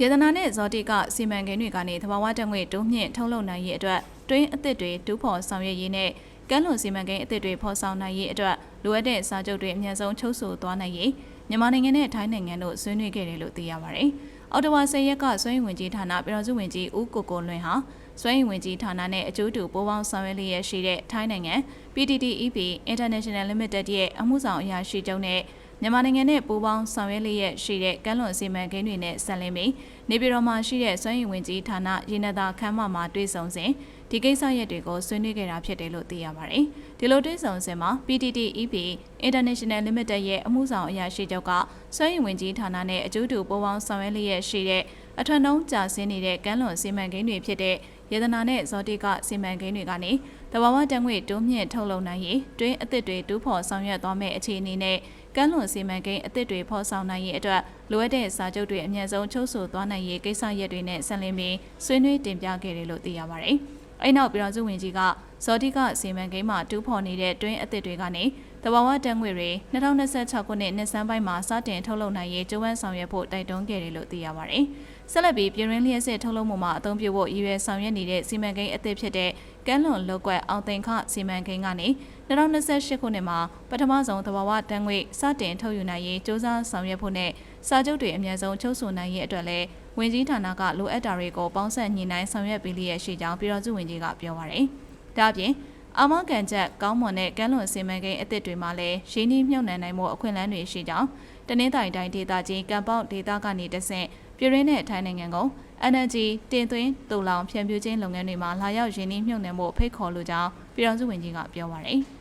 ရေသနာနဲ့ဇော်တိကစီမံကိန်းတွေကနေသဘာဝတက်ငွေတိုးမြင့်ထုတ်လုပ်နိုင်ရေးအတွက်တွင်းအသစ်တွေတူးဖော်ဆောင်ရွက်ရေးနဲ့ကမ်းလွန်စီမံကိန်းအသစ်တွေဖော်ဆောင်နိုင်ရေးအတွက်လိုအပ်တဲ့စာချုပ်တွေအမြန်ဆုံးချုပ်ဆိုသွားနိုင်ရေးမြန်မာနိုင်ငံနဲ့ထိုင်းနိုင်ငံတို့ဆွေးနွေးခဲ့တယ်လို့သိရပါတယ်။အော်တိုဝါ10ရက်ကဆွေးနွေးဝင်ကြီးဌာနပြည်တော်စုဝင်ကြီးဦးကိုကိုလွင်ဟာဆွေးနွေးဝင်ကြီးဌာနနဲ့အကျိုးတူပူးပေါင်းဆောင်ရွက်လျက်ရှိတဲ့ထိုင်းနိုင်ငံ PTTEP International Limited ရဲ့အမှုဆောင်အရာရှိချုပ်နဲ့ မြန်မာနိုင်ငံနဲ့ပူးပေါင်းဆောင်ရွက်လျက်ရှိတဲ့ကမ်းလွန်စီမံကိန်းတွေနဲ့ဆက်လင်းပြီးနေပြည်တော်မှာရှိတဲ့စွမ်းရည်ဝင်ကြီးဌာနရင်းနှသာခမ်းမမှာတွေ့ဆုံစဉ်ဒီကိစ္စရပ်တွေကိုဆွေးနွေးခဲ့တာဖြစ်တယ်လို့သိရပါတယ်။ဒီလိုတွေ့ဆုံစဉ်မှာ PTTEP International Limited ရဲ့အမှုဆောင်အရာရှိချုပ်ကစွမ်းရည်ဝင်ကြီးဌာနနဲ့အကျိုးတူပူးပေါင်းဆောင်ရွက်လျက်ရှိတဲ့အထွတ်နှုံးကြာဆင်းနေတဲ့ကမ်းလွန်စီမံကိန်းတွေဖြစ်တဲ့ ရတနာနဲ့ဇောတိကစီမံကိန်းတွေကနေတဘာဝတံငွေတိုးမြင့်ထုတ်လုပ်နိုင်ရေးတွင်းအသစ်တွေတူးဖော်ဆောင်ရွက်သွားမယ့်အခြေအနေနဲ့ကမ်းလွန်စီမံကိန်းအသစ်တွေဖော်ဆောင်နိုင်ရေးအတွက်လိုအပ်တဲ့စာချုပ်တွေအမြန်ဆုံးချုပ်ဆိုသွားနိုင်ရေးကိစ္စရပ်တွေနဲ့ဆက်လင်းပြီးဆွေးနွေးတင်ပြခဲ့တယ်လို့သိရပါတယ်။အဲ့နောက်ပြည်တော်စုဝင်ကြီးကဇောတိကစီမံကိန်းမှာတူးဖော်နေတဲ့တွင်းအသစ်တွေကနေတဘာဝတံငွေတွေ2026ခုနှစ်နှစ်စန်းပိုင်းမှာစတင်ထုတ်လုပ်နိုင်ရေးကြိုးပမ်းဆောင်ရွက်ဖို့တိုက်တွန်းခဲ့တယ်လို့သိရပါတယ်။ ဆက်လက်ပြီးပြည်ရင်းလျှက်စစ်ထုတ်လုပ်မှုမှာအသုံးပြုဖို့ရည်ရွယ်ဆောင်ရွက်နေတဲ့စီမံကိန်းအသစ်ဖြစ်တဲ့ကမ်းလွန်လောက်ကွက်အောင်သိန်ခစီမံကိန်းကနေ2028ခုနှစ်မှာပထမဆုံးတဘာဝတံငွေစတင်ထုတ်ယူနိုင်ရေးစ조사ဆောင်ရွက်ဖို့နဲ့စာချုပ်တွေအများဆုံးချုပ်ဆိုနိုင်ရေးအတွက်လည်းဝင်ကြီးဌာနကလိုအပ်တာတွေကိုပေါင်းစပ်ညှိနှိုင်းဆောင်ရွက်ပေးလျက်ရှိကြောင်းပြည်တော်စုဝင်ကြီးကပြောပါရယ်။ဒါ့အပြင်အာမကန်ချက်ကောင်းမွန်တဲ့ကမ်းလွန်စီမံကိန်းအသစ်တွေမှာလည်းရင်းနှီးမြှုပ်နှံနိုင်မှုအခွင့်အလမ်းတွေရှိကြောင်းတနင်္သာရီတိုင်းဒေသကြီးကံပေါက်ဒေသကနေတဆင့် ပြည်ရင်းနဲ့ထိုင်းနိုင်ငံကို energy တင်သွင်းတူလောင်ဖြန့်ဖြူးခြင်းလုပ်ငန်းတွေမှာလာရောက်ရင်းနှီးမြှုပ်နှံမှုဖိတ်ခေါ်လိုကြောင်းပြည်တော်စုဝင်ကြီးကပြောပါရယ်။